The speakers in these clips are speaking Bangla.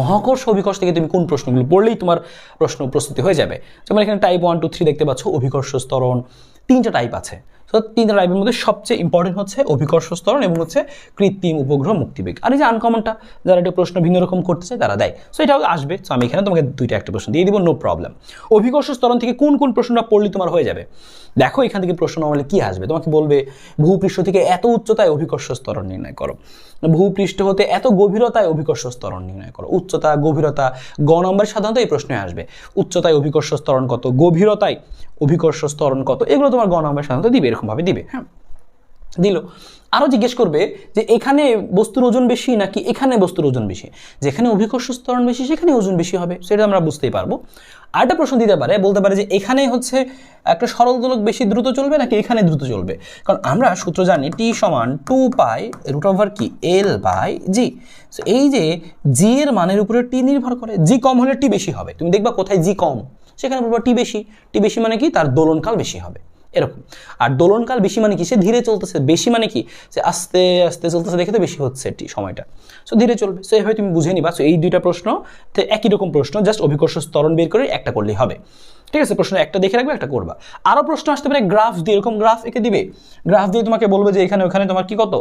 মহাকর্ষ অভিকর্ষ থেকে তুমি কোন প্রশ্নগুলো পড়লেই তোমার প্রশ্ন প্রস্তুতি হয়ে যাবে। যেমন এখানে টাইপ ওয়ান টু থ্রি দেখতে পাচ্ছ, অভিকর্ষ স্তরণ, তিনটা টাইপ আছে। তো তিনটা টাইপের মধ্যে সবচেয়ে ইম্পর্টেন্ট হচ্ছে অভিকর্ষ স্তরণ এবং হচ্ছে কৃত্রিম উপগ্রহ মুক্তিবেগ। আর এই যে আনকমনটা যারা একটা প্রশ্ন ভিন্ন রকম করতে চায় তারা দেয়। সো এটাও আসবে। সো আমি এখানে তোমাকে দুইটা একটা প্রশ্ন দিয়ে দিব নো প্রবলেম অভিকর্ষ স্তরণ থেকে কোন কোন প্রশ্নটা পড়লে তোমার হয়ে যাবে? দেখো, এখান থেকে প্রশ্ন নর্মালি কি আসবে? তোমাকে বলবে, ভূপৃষ্ঠ থেকে এত উচ্চতায় অভিকর্ষ স্তরণ নির্ণয় করো। ভূপৃষ্ঠ হতে এত গভীরতায় অভিকর্ষ স্তরণ নির্ণয় করো। উচ্চতা, গভীরতা, গ নম্বরে সাধারণত এই প্রশ্নে আসবে। উচ্চতায় অভিকর্ষ স্তরণ কত? গভীরতায় অভিকর্ষ স্তরণ কত এগুলো তোমার গ নম্বরে সাধারণত দিবে এরকমভাবে দিবে। হ্যাঁ। দিল। আরও জিজ্ঞেস করবে যে এখানে বস্তুর ওজন বেশি নাকি এখানে বস্তুর ওজন বেশি? যেখানে অভিকর্ষ স্তরণ বেশি সেখানে ওজন বেশি হবে সেটা আমরা বুঝতেই পারব। আরেকটা প্রশ্ন দিতে পারে বলতে পারে যে এখানে হচ্ছে একটা সরল দোলক বেশি দ্রুত চলবে নাকি এখানে দ্রুত চলবে? কারণ আমরা সূত্র জানি টি সমান টু পাই রুট ওভার কি? L by G. এই যে জি এর মানের উপরে টি নির্ভর করে জি কম হলে টি বেশি হবে। তুমি দেখবা কোথায় জি কম? সেখানে বলব টি বেশি। টি বেশি মানে কি? তার দোলনকাল বেশি হবে। এরকম। আর দোলনকাল বেশি মানে কি? সে ধীরে চলতেছে। বেশি মানে কি? সে আস্তে আস্তে চলতেছে দেখে তো বেশি হচ্ছে এটি সময়টা। সো ধীরে চলবে। সো এভাবে তুমি বুঝে নিবা। সো এই দুইটা প্রশ্ন একই রকম প্রশ্ন জাস্ট অভিকর্ষ স্তরণ বের করে একটা করলেই হবে। ঠিক আছে? প্রশ্ন একটা দেখে রাখবে, একটা করবা। আরও প্রশ্ন আসতে পারে, গ্রাফ দিয়ে, এরকম গ্রাফ এঁকে দিবে। গ্রাফ দিয়ে তোমাকে বলবে যে এখানে, ওখানে তোমার কি কত?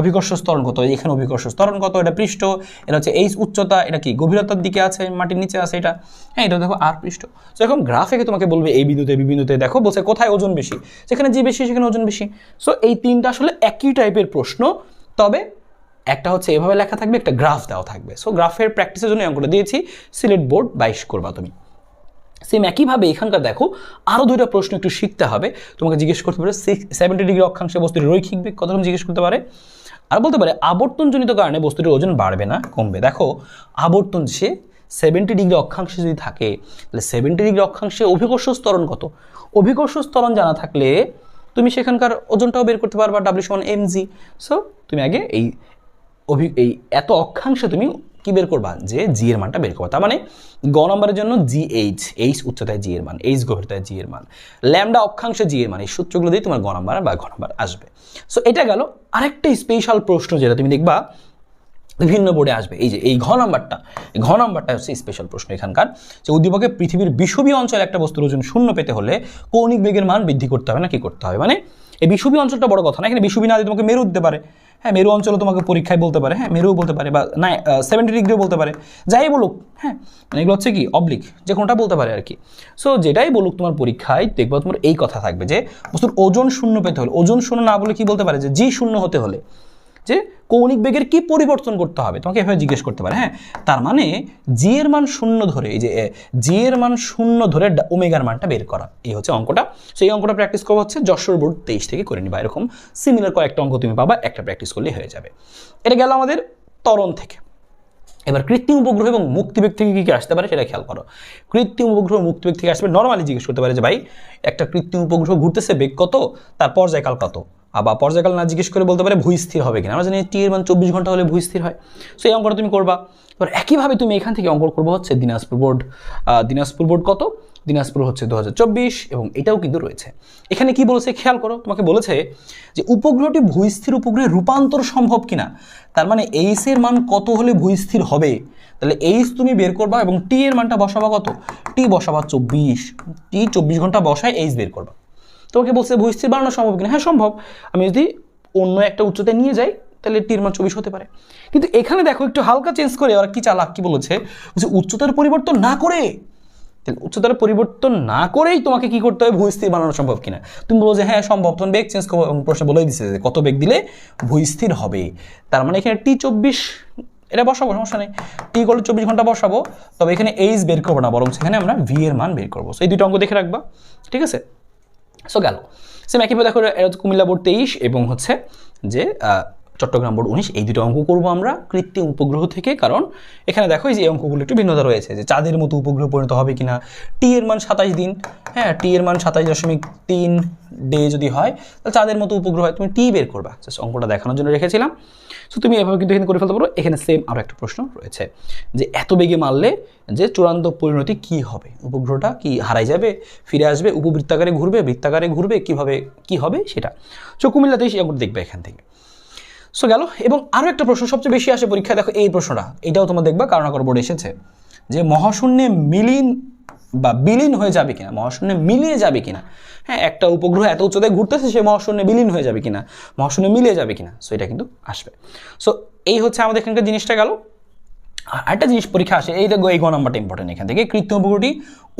অভিকর্ষ স্তরণ কত? এখানে অভিকর্ষ স্তরণ কত? এটা পৃষ্ঠ, এটা হচ্ছে এই উচ্চতা, এটা কি গভীরতার দিকে আছে, মাটির নিচে আছে এটা? হ্যাঁ এটা দেখো আর পৃষ্ঠ। তো এরকম গ্রাফ এঁকে তোমাকে বলবে, এই বিন্দুতে বি বিন্দুতে, দেখো, বলছে কোথায় ওজন বেশি? যেখানে জি বেশি, সেখানে ওজন বেশি। সো এই তিনটা আসলে একই টাইপের প্রশ্ন। তবে একটা হচ্ছে এভাবে লেখা থাকবে, একটা গ্রাফ দেওয়া থাকবে। সো গ্রাফের প্র্যাকটিসের জন্য অঙ্কটা দিয়েছি। সিলেট বোর্ড বাইশ করবা তুমি। সেম একইভাবে এখানকার দেখো আরও দুইটা প্রশ্ন একটু শিখতে হবে। তোমাকে জিজ্ঞেস করতে পারে সিক্স সেভেন্টি ডিগ্রি অক্ষাংশে বস্তুটি রৈখিক বেগ কত রকম জিজ্ঞেস করতে পারে? আর বলতে পারে, আবর্তনজনিত কারণে বস্তুটির ওজন বাড়বে না, কমবে। দেখো, আবর্তন সে সেভেন্টি ডিগ্রি অক্ষাংশে যদি থাকে, তাহলে সেভেন্টি ডিগ্রি অক্ষাংশে অভিকর্ষ স্তরণ কত? অভিকর্ষ স্তরণ জানা থাকলে তুমি সেখানকার ওজনটাও বের করতে পারবা ডাব্লিউ সমান এম জি সো তুমি আগে এই অভি, এই এত অক্ষাংশে তুমি কি বের করবা? যে জি এর মানটা বের করবা। তার মানে গ নম্বরের জন্য জি এইচ এইচ উচ্চতায় জি এর মান এইচ গভীরতায় জি এর মান, ল্যামডা অক্ষাংশে জি এর মান, এই সূত্রগুলো দিয়ে তোমার গ নম্বর বা ঘ নম্বর আসবে। সো এটা গেল আরেকটা স্পেশাল প্রশ্ন যেটা তুমি দেখবা বিভিন্ন বোর্ডে আসবে। এই যে, এই ঘ নাম্বারটা, এই ঘ নাম্বারটা হচ্ছে স্পেশাল প্রশ্ন এখানকার, যে উদ্দীপকে পৃথিবীর বিষুবীয় অঞ্চলে একটা বস্তুর ওজন শূন্য পেতে হলে কৌণিক বেগের মান বৃদ্ধি করতে হবে না, কি করতে হবে? মানে এই বিষুবী অঞ্চলটা বড় কথা না, এখানে বিষুবী না তোমাকে মেরু দিতে পারে। হ্যাঁ মেরু অঞ্চলও তোমাকে পরীক্ষায় বলতে পারে। হ্যাঁ মেরুও বলতে পারে বা না সেভেন্টি ডিগ্রিও বলতে পারে। যাই বলুক হ্যাঁ মানে এগুলো হচ্ছে কি অবলিক যে কোনোটা বলতে পারে আর কি। সো যেটাই বলুক তোমার পরীক্ষায়, দেখব তোমার এই কথা থাকবে যে বস্তুর ওজন শূন্য পেতে হলে, ওজন শূন্য না বলে কি বলতে পারে? যে জি শূন্য হতে হলে। যে কৌণিক বেগের কি পরিবর্তন করতে হবে? তোমাকে এভাবে জিজ্ঞেস করতে পারে হ্যাঁ? তার মানে জি এর মান শূন্য ধরে, এই যে জি এর মান শূন্য ধরে ওমেগার মানটা বের করা। এই হচ্ছে অঙ্কটা। সেই অঙ্কটা প্র্যাকটিস করব হচ্ছে যশোর বোর্ড তেইশ থেকে করে নিবা। এরকম সিমিলার কয়েকটা অঙ্ক তুমি পাবা, একটা প্র্যাকটিস করলেই হয়ে যাবে। এটা গেল আমাদের ত্বরণ থেকে। এবার কৃত্রিম উপগ্রহ এবং মুক্তিবেগ থেকে কী কী আসতে পারে সেটা খেয়াল করো। কৃত্রিম উপগ্রহ মুক্তি মুক্তিবেগ থেকে আসবে নর্মালি জিজ্ঞেস করতে পারে যে ভাই, একটা কৃত্রিম উপগ্রহ ঘুরতেছে বেগ কত? তার পর্যায়কাল কত? আবার পর্যায়কাল না জিজ্ঞেস করে বলতে পারে ভূস্থির হবে কিনা। আমরা জানি টি এর মান চব্বিশ ঘণ্টা হলে ভূস্থির হয়। সো এই অঙ্কটা তুমি করবা। এবার একইভাবে তুমি এখান থেকে অঙ্ক করব হচ্ছে দিনাজপুর বোর্ড। দিনাজপুর বোর্ড কত? দিনাজপুর হচ্ছে দু হাজার চব্বিশ এবং এটাও কিন্তু রয়েছে। এখানে কি বলেছে খেয়াল করো, তোমাকে বলেছে যে উপগ্রহটি ভূস্থির উপগ্রহে রূপান্তর সম্ভব কিনা। তার মানে এইচ এর মান কত হলে ভূস্থির হবে? তাহলে এইচ তুমি বের করবা এবং টি এর মানটা বসাবা কত? টি বসাবা চব্বিশ। টি চব্বিশ ঘণ্টা বসায় এইচ বের করবা। তোমাকে বলছে ভূস্থির বানানো সম্ভব কিনা? হ্যাঁ সম্ভব। আমি যদি অন্য একটা উচ্চতায় নিয়ে যাই, তাহলে টির মান চব্বিশ হতে পারে। কিন্তু এখানে দেখো, একটু হালকা চেঞ্জ করে, ওরা কি চালাক, কি বলেছে? বলছে উচ্চতার পরিবর্তন না করে। তাহলে উচ্চতার পরিবর্তন না করেই তোমাকে কি করতে হবে? ভূস্থির বানানো সম্ভব কিনা? তুমি বলো যে হ্যাঁ সম্ভব। তখন বেগ চেঞ্জ প্রশ্ন বলেই দিচ্ছে যে, কত বেগ দিলে ভূস্থির হবে? তার মানে এখানে টি চব্বিশ, এটা বসাবো, সমস্যা নেই। টি করলে চব্বিশ ঘণ্টা বসাবো, তবে এখানে এইচ বের করব না, বরং সেখানে আমরা ভি এর মান বের করব। এই দুটো অঙ্ক দেখে রাখবা। ঠিক আছে? সো গেল। সেম একইভাবে দেখো এটা কুমিল্লা বোর্ড তেইশ এবং হচ্ছে যে চট্টগ্রাম বোর্ড উনিশ, এই দুটো অঙ্ক করব আমরা কৃত্রিম উপগ্রহ থেকে, কারণ এখানে দেখো এই যে অঙ্কগুলো একটু ভিন্নতা রয়েছে, যে চাঁদের মতো উপগ্রহ পরিণত হবে কিনা টি এর মান সাতাশ দিন হ্যাঁ টি এর মান সাতাশ দশমিক তিন ডে যদি হয়, তাহলে চাঁদের মতো উপগ্রহ হয়, তুমি টি বের করবা। অঙ্কটা দেখানোর জন্য রেখেছিলাম। সো তুমি এভাবে কিন্তু এখানে করে ফেলতে পারো। এখানে সেম আরও একটা প্রশ্ন রয়েছে যে এত বেগে মারলে যে চূড়ান্ত পরিণতি কি হবে? উপগ্রহটা কি হারাই যাবে? ফিরে আসবে? উপবৃত্তাকারে ঘুরবে? বৃত্তাকারে ঘুরবে? কীভাবে কি হবে সেটা? সো কুমিল্লাতেই সে দেখবে এখান থেকে। সো গেল। এবং আরও একটা প্রশ্ন সবচেয়ে বেশি আসে পরীক্ষায়। দেখো এই প্রশ্নটা, এটাও তোমার দেখবা, কারণ কর বোর্ডে এসেছে যে মহাশূন্যে মিলিন বা বিলীন হয়ে যাবে কিনা, মহাশূন্যে মিলিয়ে যাবে কিনা? হ্যাঁ একটা উপগ্রহ এত উচ্চতায় ঘুরতেছে সে মহাশূন্যে বিলীন হয়ে যাবে কিনা? মহাশূন্যে মিলিয়ে যাবে কিনা? সো এটা কিন্তু আসবে। সো এই হচ্ছে আমাদের এখানকার জিনিসটা গেল। একটা জিনিস পরীক্ষা আসে, এই দেখো এই গ নাম্বারটা ইম্পর্টেন্ট এখান থেকে। কৃত্রিম উপগ্রহটি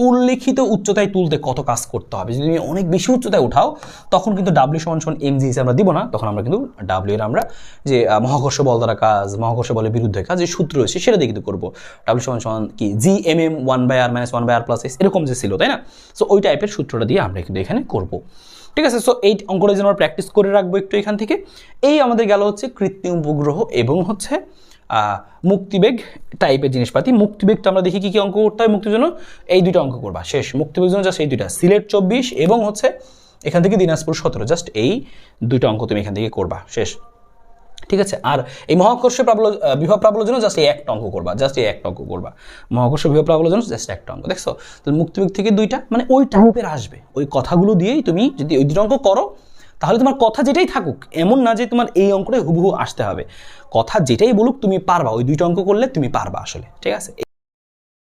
উল্লেখিত উচ্চতায় তুলতে কত কাজ করতে হবে? যদি অনেক বেশি উচ্চতায় উঠাও, তখন কিন্তু ডাব্লিউ সমান সমান এম জি আমরা দিব না। তখন আমরা কিন্তু ডাব্লিউ এর আমরা যে মহাকর্ষ বল দ্বারা কাজ, মহাকর্ষ বলের বিরুদ্ধে কাজ যে সূত্র রয়েছে, সেটা দিয়ে কিন্তু করব। ডাব্লিউ সমান সমান কি? G M M one by r minus one by r plus s এরকম যে ছিল, তাই না? সো ওই টাইপের সূত্রটা দিয়ে আমরা কিন্তু এখানে করব। ঠিক আছে? সো এই অঙ্কটা যেন আমরা প্র্যাকটিস করে রাখব একটু এখান থেকে। এই আমাদের গেল হচ্ছে কৃত্রিম উপগ্রহ এবং হচ্ছে মুক্তিবেগ টাইপের জিনিসপাতি। মুক্তিবেগটা আমরা দেখি কি কি অঙ্ক করতে হয় মুক্তির জন্য? এই দুইটা অঙ্ক করবা। শেষ। মুক্তিবেগ জন্য জাস্ট এই দুইটা। সিলেট চব্বিশ এবং হচ্ছে এখান থেকে দিনাজপুর সতেরো। জাস্ট এই দুইটা অঙ্ক তুমি এখান থেকে করবা। শেষ। ঠিক আছে? আর এই মহাকর্ষ প্রাবল বিভব প্রাবলের জন্য জাস্ট এই একটা অঙ্ক করবা। জাস্ট এই একটা অঙ্ক করবা। মহাকর্ষ বিভব প্রাবলের জন্য জাস্ট একটা অঙ্ক। দেখছ? তো মুক্তিবেগ থেকে দুইটা মানে ওই টাইপের আসবে। ওই কথাগুলো দিয়েই তুমি যদি ওই দুটো অঙ্ক করো তাহলে তোমার কথা যেটাই থাকুক, এমন না যে তোমার এই অঙ্কটাই হুবহু আসতে হবে। কথা যেটাই বলুক, তুমি পারবা। ওই দুইটা অঙ্ক করলে তুমি পারবা আসলে। ঠিক আছে?